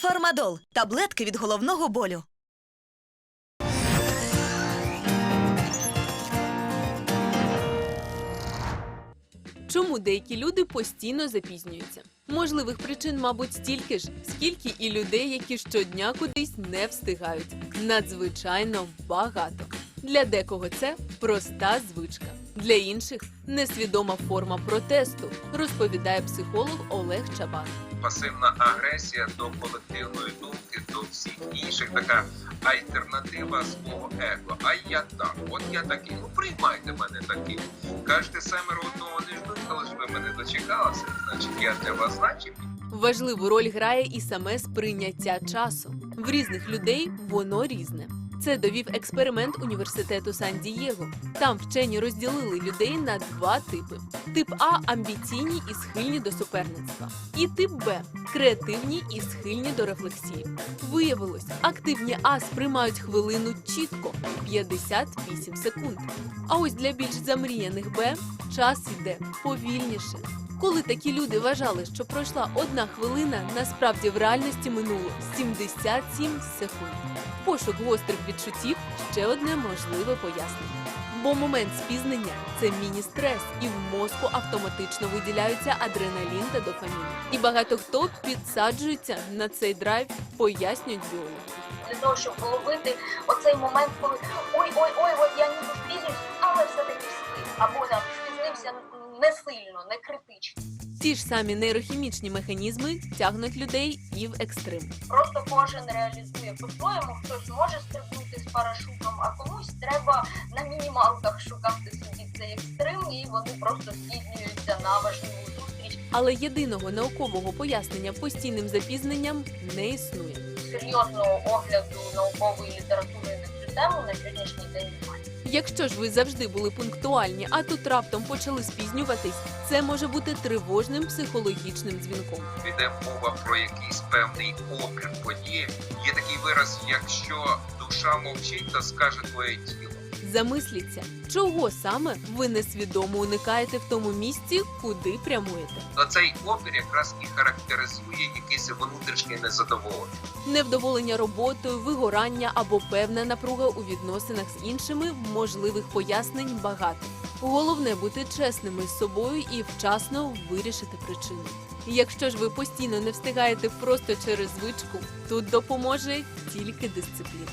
Фармадол таблетки від головного болю. Чому деякі люди постійно запізнюються? Можливих причин, мабуть, стільки ж, скільки і людей, які щодня кудись не встигають. Надзвичайно багато. Для декого це проста звичка, для інших несвідома форма протесту, розповідає психолог Олег Чабан. пасивна агресія до колективної думки, до всіх інших, така альтернатива свого его. А я так, от я такий. Ну приймайте мене таким. Кажете, семеро одного не ждуть, коли ж ви мене дочекалися, значить я для вас значим. Важливу роль грає і саме сприйняття часу. В різних людей воно різне. Це довів експеримент університету Сан-Дієго. Там вчені розділили людей на два типи: тип А амбіційні і схильні до суперництва, і тип Б креативні і схильні до рефлексії. Виявилось, активні А сприймають хвилину чітко 58 секунд. А ось для більш замріяних Б час йде повільніше. Коли такі люди вважали, що пройшла одна хвилина, насправді в реальності минуло 77 секунд. Пошук гострих відчуттів ще одне можливе пояснення. Бо момент спізнення це міні-стрес, і в мозку автоматично виділяються адреналін та дофамін. І багато хто підсаджується на цей драйв, пояснюють біологи. для того, щоб половити оцей момент, коли ой, ой, ой, от я ніби спізнююсь, але все-таки встиг. Або там спізнився не сильно, не критично. Ті ж самі нейрохімічні механізми тягнуть людей і в екстрим. Просто кожен реалізує по-своєму, хтось може стрибнути з парашутом, а комусь треба на мінімалках шукати собі цей екстрим, і вони просто спізнюються на важливу зустріч. Але єдиного наукового пояснення постійним запізненням не існує. Серйозного огляду наукової літератури на цю тему на сьогоднішній день немає. Якщо ж ви завжди були пунктуальні, а тут раптом почали спізнюватись, це може бути тривожним психологічним дзвінком. Іде мова про якийсь певний опір події. Є такий вираз, якщо душа мовчить, то скаже твоє тіло. Замисліться, чого саме ви несвідомо уникаєте в тому місці, куди прямуєте. То цей опір якраз і характеризує якесь внутрішнє незадоволення. Невдоволення роботою, вигорання або певна напруга у відносинах з іншими можливих пояснень багато. Головне бути чесними з собою і вчасно вирішити причину. Якщо ж ви постійно не встигаєте просто через звичку, тут допоможе тільки дисципліна.